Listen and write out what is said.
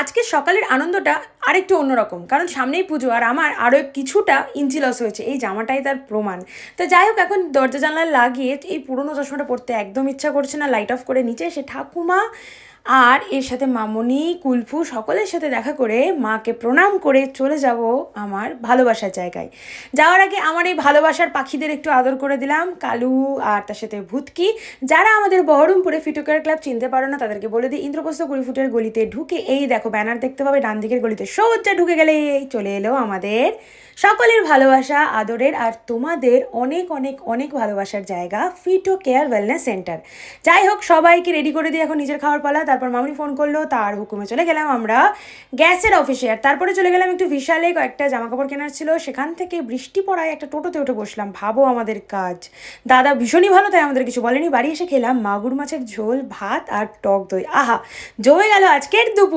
আজকে সকালের আনন্দটা আরেকটু অন্যরকম। কারণ সামনেই পুজো আর আমার আরও কিছুটা ইঞ্চি লস হয়েছে। এই জামাটাই তার প্রমাণ। তো যাই হোক, এখন দরজা জানলা লাগিয়ে এই পুরনো চশমাটা পড়তে একদম ইচ্ছা করছে না। লাইট অফ করে নিচে এসে ঠাকুমা আর এর সাথে মামনি, কুলফু সকলের সাথে দেখা করে মাকে প্রণাম করে চলে যাব আমার ভালোবাসার জায়গায়। যাওয়ার আগে আমার এই ভালোবাসার পাখিদের একটু আদর করে দিলাম, কালু আর তার সাথে ভূতকি। যারা আমাদের বহরমপুরে ফিটোকেয়ার ক্লাব চিনতে পারো না, তাদেরকে বলে দিই, ইন্দ্রপ্রস্থ কুড়ি ফুটের গলিতে ঢুকে এই দেখো ব্যানার দেখতে পাবে, ডান দিকের গলিতে সোজা ঢুকে গেলে চলে এলো আমাদের সকলের ভালোবাসা, আদরের আর তোমাদের অনেক অনেক অনেক ভালোবাসার জায়গা ফিটো কেয়ার ওয়েলনেস সেন্টার। যাই হোক, সবাইকে রেডি করে দিয়ে এখন নিজের খাওয়ার পালা তারপর মামনি ফোন করল, তার হুকুমে চলে গেলাম আমরা গ্যাসের অফিসে আর তারপরে চলে গেলাম একটু বিশালে কয়েকটা জামা কাপড় কেনার ছিল। সেখান থেকে বৃষ্টি পড়ায় একটা টোটোতে উঠে বসলাম। ভাবো আমাদের কাজ। দাদা ভীষণই ভালো, তাই আমাদের কিছু বলেনি। বাড়ি এসে খেলাম মাগুর মাছের ঝোল, ভাত আর টক দই। আহা, জমে গেল আজকের দুপুর।